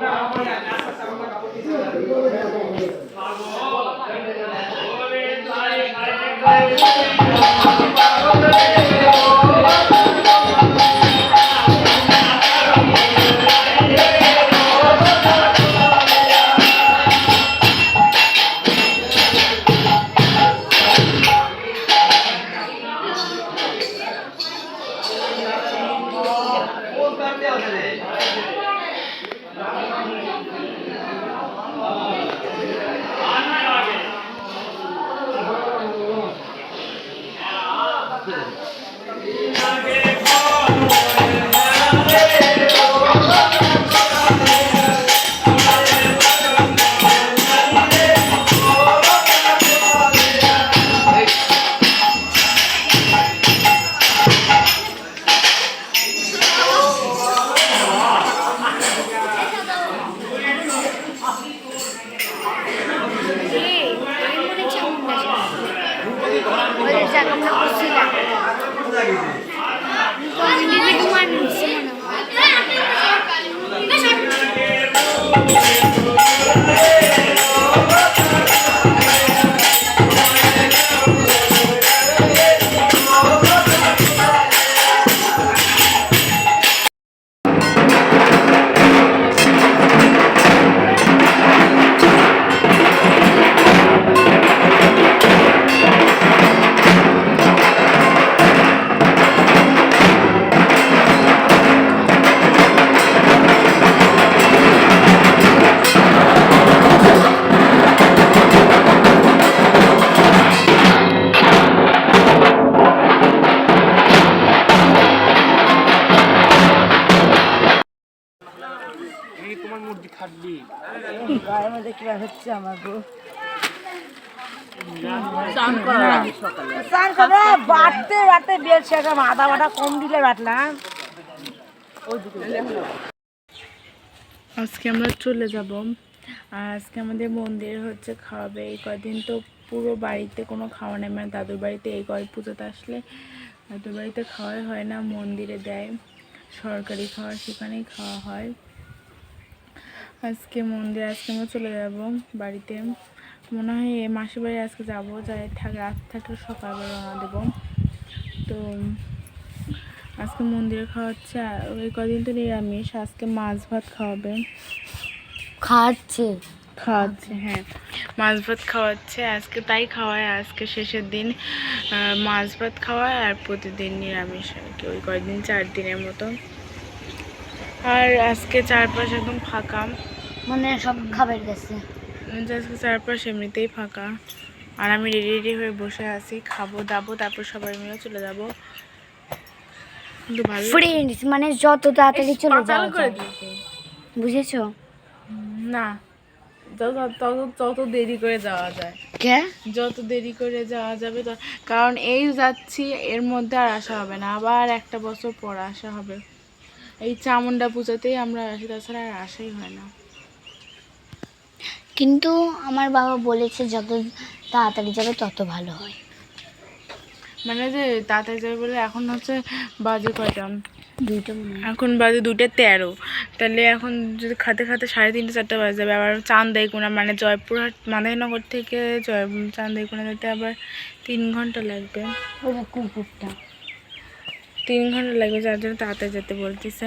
Vamos a la la. ಗಮನ ಕೊಡಿಸಿಲ್ಲ ಲಿಲಿಗೂ ಮಾಡಿ আমার গো স্নান করে বাটতে বেল শেখা আদা বাটা কম দিলে বাটলাম আজকে আমরা চলে যাব। আর আজকে আমাদের মন্দির হচ্ছে খাওয়াবে। এই কদিন তো পুরো বাড়িতে কোনো খাওয়া নেই। মানে দাদুর বাড়িতে এই কয় পুজোতে আসলে দাদুর বাড়িতে খাওয়াই হয় না মন্দিরে দেয়। সরকারি খাওয়ার সেখানেই খাওয়া হয়। আজকে মন্দিরে আজকে আমরা চলে যাব বাড়িতে। মনে হয় এই মাসির বাড়ি আজকে যাব যাই থাক রাত থাকলে সকালবেলা রওনা দেবো। তো আজকে মন্দিরে খাওয়াচ্ছে ওই কদিন তো নিরামিষ আজকে মাছ ভাত খাওয়াবে খাচ্ছে খাওয়াচ্ছে হ্যাঁ। মাছ ভাত খাওয়াচ্ছে আজকে তাই খাওয়ায় আজকে শেষের দিন মাছ ভাত খাওয়ায় আর প্রতিদিন নিরামিষ আর কি ওই কয়েকদিন চার দিনের মতো। আর আজকে চারপাশ একদম ফাঁকা। মানে সব খাবার গেছে। আজকে চারপাশ এমনিতেই ফাঁকা। আর আমি রেডি রেডি হয়ে বসে আছি। খাব দাবো তারপর সবাই মিলে চলে যাব। কিন্তু ভালো ফ্রেন্ডস মানে যত তাড়াতাড়ি চলে দিয়েছে বুঝেছ? না। যত তত তত দেরি করে যাওয়া যায়। কে? যত দেরি করে যাওয়া যাবে কারণ এই যাচ্ছি এর মধ্যে আর আসা হবে না। আবার একটা বছর পর আসা হবে। এই চামুন্ডা পূজাতেই আমরা আসি তাছাড়া আর আসাই হয় না। কিন্তু আমার বাবা বলেছে যত তাড়াতাড়ি যাবে তত ভালো হয়। মানে যে তাড়াতাড়ি যাবে বলে এখন হচ্ছে বাজে কয়টা? দুইটা হয়। এখন বাজে দুটো তেরো। তাহলে এখন যদি খাতে খাতে সাড়ে তিনটে চারটে বাজে যাবে আবার চান্দাইকুনা মানে জয়পুরহাট মাদাইনগর থেকে জয় চান্দাইকুনা যেতে আবার তিন ঘণ্টা লাগবে। কুকুরটা। তিন ঘণ্টা লাগবে যার জন্য তাড়াতাড়ি যেতে বলতেছে।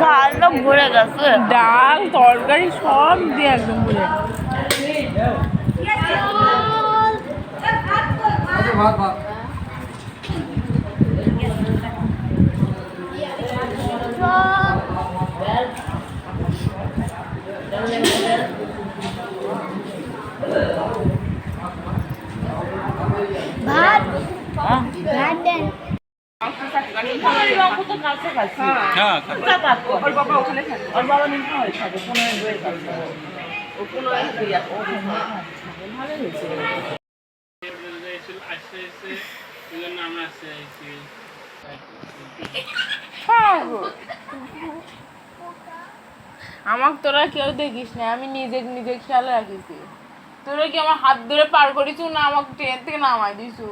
সব ভাতটা ভরে গেছে ডাল তরকারি সব দিয়ে একদম বলে ভাত ভাত দেন আমাকে তোরা কেউ দেখিস না আমি নিজে নিজে খেয়াল রাখিছি। তোরা কি আমার হাত ধরে পার করিছু না আমাকে ট্রেন থেকে নামাই দিছু?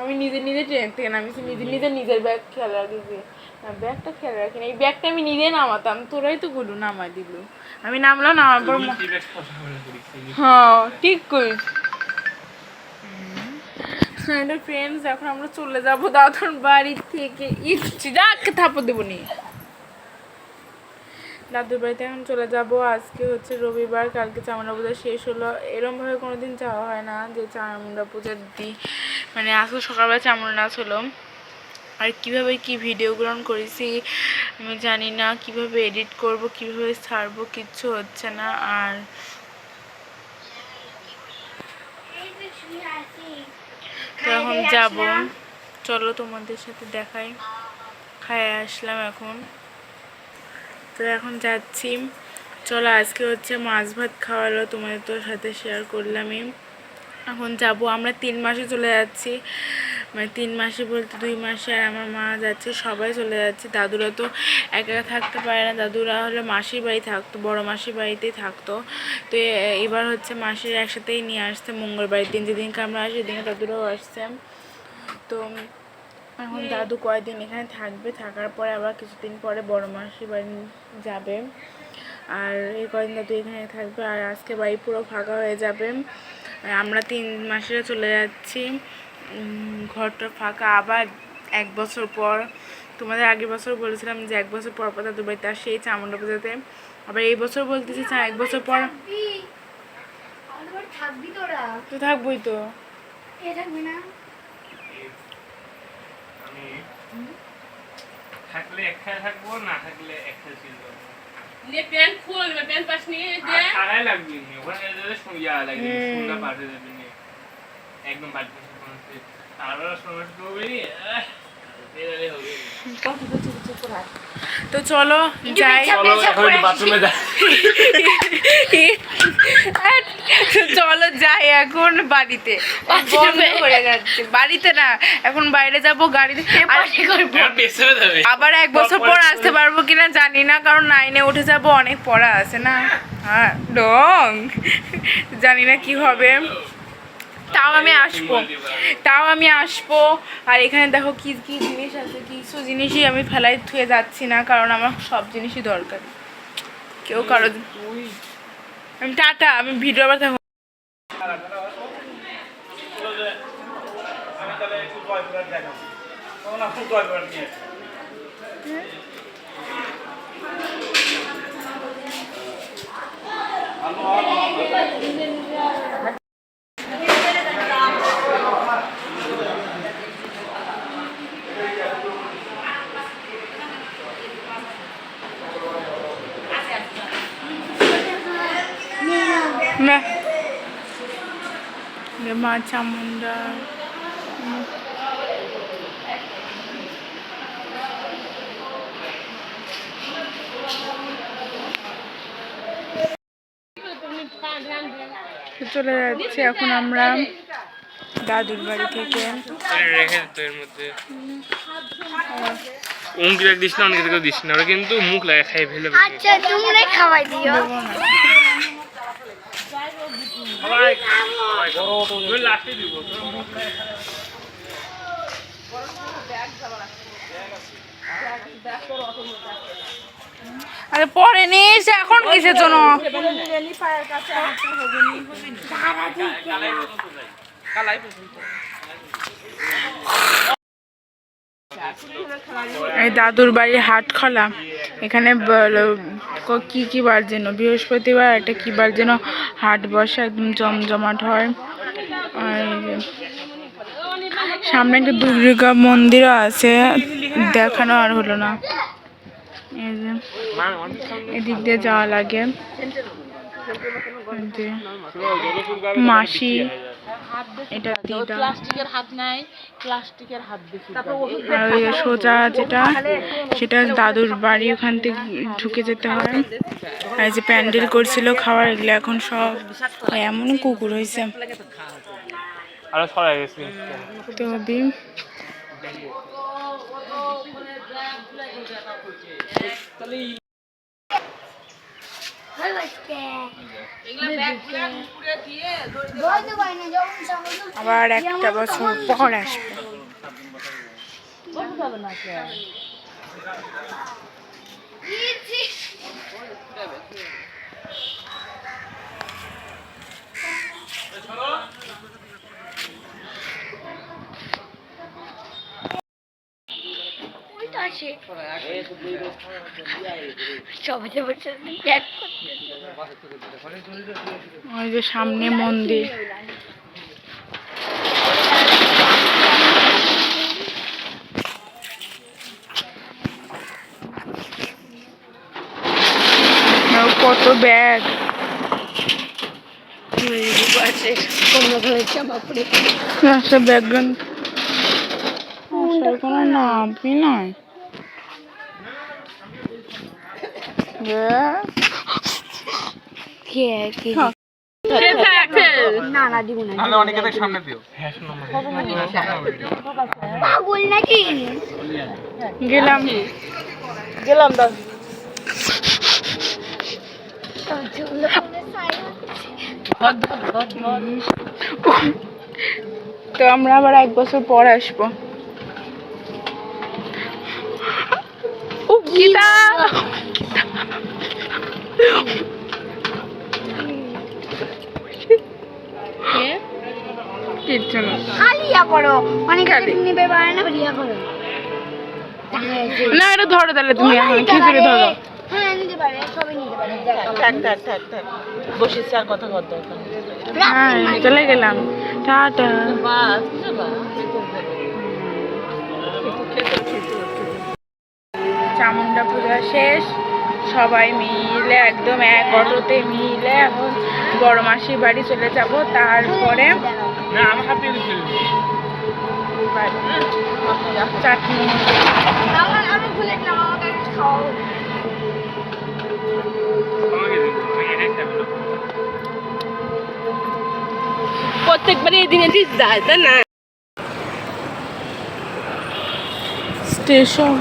আমি নিজে নিজে ট্রেন থেকে নামিছি, নিজে নিজে নিজের ব্যাগ খেয়াল রাখিছি। ব্যাগটা খেয়াল রাখিনি এই ব্যাগটা আমি নিজে নামাতাম তোরাই তো গুলো নামাই দিল। আমি নামলাম নামার পর হ্যাঁ ঠিক করিস ফ্রেন্ডস এখন আমরা চলে যাব দাদুর বাড়ি থেকে। ইচ্ছি যাক থাপড় দেবো নি। দাদুর বাড়িতে এখন চলে যাব। আজকে হচ্ছে রবিবার কালকে চামড়া পূজা শেষ হলো। এরমভাবে কোনো দিন যাওয়া হয় না যে চামড়া পূজার দিই মানে আজকে সকালবেলা চামড়া নাচ হলো আর কীভাবে কি ভিডিও গ্রহণ করেছি আমি জানি না। কীভাবে এডিট করব কীভাবে ছাড়বো কিচ্ছু হচ্ছে না। আর তো এখন যাব। চলো তোমাদের সাথে দেখাই। খায় আসলাম এখন। তো এখন যাচ্ছি। চলো আজকে হচ্ছে মাছ ভাত খাওয়ালো। তোমাদের তোর সাথে শেয়ার করলামই। এখন যাব। আমরা তিন মাসে চলে যাচ্ছি। মানে তিন মাসে বলতে দুই মাসে আর আমার মা যাচ্ছে, সবাই চলে যাচ্ছে। দাদুরা তো একা থাকতে পারে না। দাদুরা হলো মাসির বাড়ি থাকতো, বড় মাসির বাড়িতেই থাকতো। তো এবার হচ্ছে মাসির একসাথেই নিয়ে আসছে মঙ্গলবারের দিন। যেদিনকে আমরা আসি, সেদিনকে দাদুরাও আসছে। তো এখন দাদু কয়েকদিন এখানে থাকবে? থাকার পরে আবার কিছুদিন পরে বড় মাসির বাড়ি যাবে। আর এই কদিন দাদু এখানে থাকবে? আর আজকে বাড়ি পুরো ফাঁকা হয়ে যাবে। আমরা তিন মাসেরা চলে যাচ্ছি। ঘরটা ফাঁকা। আবার এক বছর পর তোমাদের আগের বছর বলেছিলাম যে এক বছর পর পর দাদুর বাড়িতে আসে এই চামুন্ডা পুজোতে। আবার এই বছর বলতেছি চা এক বছর পর তো থাকবোই তো। থাকলে থাকব না থাকলে ছিল নিয়ে লাগবে ওখানে শুনিয়া লাগবে শুনলা একদম তো চলো যাই। চলো যাই। তো চলো যাই এখন বাড়িতে। বাড়িতে। না এখন বাইরে যাব গাড়িতে। আবার এক বছর পর আসতে পারব কিনা জানি না কারণ নাইনে উঠে যাব অনেক পড়া আছে না। হ্যাঁ ডং জানি না কি হবে। তাও আমি আসব। তাও আমি আসব। আর এখানে দেখো কি কি জিনিস আছে, কিছু জিনিসই আমি ফেলাই থুয়ে যাচ্ছি না, কারণ আমার সব জিনিসই দরকার। কেউ কারও আমি টাটা, আমি ভিডিও আবার দেখো। আমি তাহলে একটু জয়পুরহাট দেখাবো তখন আপনি জয়পুরহাট নিয়ে আসবেন। না মা চামুন্ডা চলে যাচ্ছি এখন আমরা দাদুর বাড়ি থেকে। রেখে দিত এর মধ্যে। উঙ্কিরা দিস না অনেক দিস না। ওরা কিন্তু মুখ লাগে খাই ফেলে আচ্ছা তোমরাই খাওয়াই দিও সবাই সবাই লাস্টে দিব তোর মুখ লাগে খাই। আরে পরে নিস এখন কিসের জন্য? কালাই পর্যন্ত। এই দাদুর বাড়ির হাট খোলা এখানে ক- কি বার যেন, বৃহস্পতিবার একটা কি বার যেন হাট বসে, একদম জমজমাট হয়। আর সামনে একটা দুর্গা মন্দিরও আছে, দেখানো আর হলো না। এদিক দিয়ে যাওয়া লাগে। মাসি এটা প্লাস্টিকের হাত নাই প্লাস্টিকের হাত বেশি আর ওই সোজা যেটা সেটা দাদুর বাড়ি ওখান থেকে ঢুকে যেতে হয়। আর যে প্যান্ডেল করছিল খাওয়ার এগুলো এখন সব এমন কুকুর হয়েছে। আরও ছড়াই গেছে। তো অবি আবার একটা বছর পর আসবে। সবাই দেখ ওই যে সামনে মন্দির। কত ব্যাগ। ব্যাকগ্রাউন্ড কোনো নয় কে। কে না না দিব না তাহলে অনেকে দেখ সামনে দিও। হ্যাঁ শোনো পাগল নাকি? গেলাম। গেলাম দাস তো আমরা আবার এক বছর পর আসব। ও গীতা কিচ্ছু না করো। অনেক খালি। নিবে পারে না করো। না এটা ধরো তাহলে তুমি এখন খিচুড়ি ধরো। হ্যাঁ নেই। হ্যাঁ চলে গেলাম। টাটা। চামুন্ডা পূজা শেষ। সবাই মিলে একদম এক অটোতে মিলে এখন বড় মাসির বাড়ি চলে যাব। তারপরে না আমার হাতে চাটনি আমি ভুলে গেলাম খাওয়া আমাকে না প্রত্যেকবারই এই দিনে যায় তাই না। স্টেশন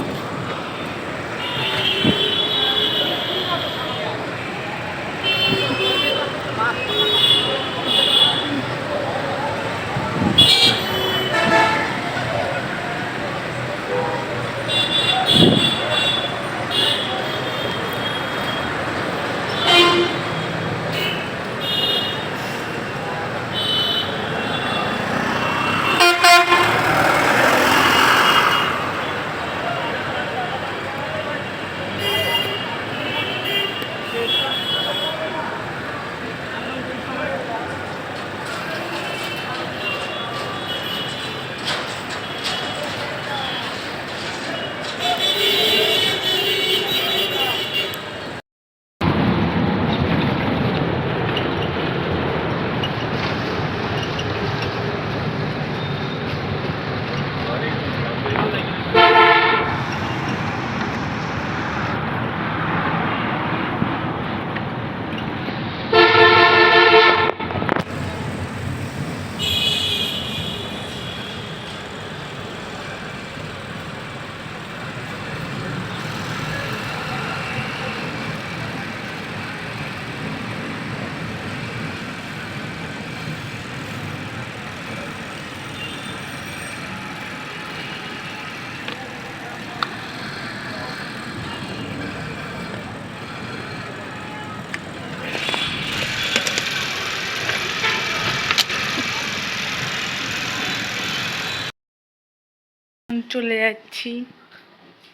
চলে যাচ্ছি।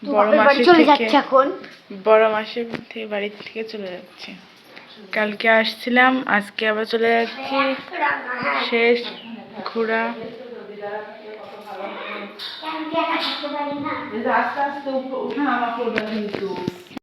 বড় মাসি চলে থেকে যাচ্ছে এখন? বড় মাসের থেকে বাড়ি থেকে চলে যাচ্ছে। কালকে আসছিলাম আজকে আবার চলে যাচ্ছি। শেষ ঘোরা। আস্তে আস্তে উঠা আমার করবে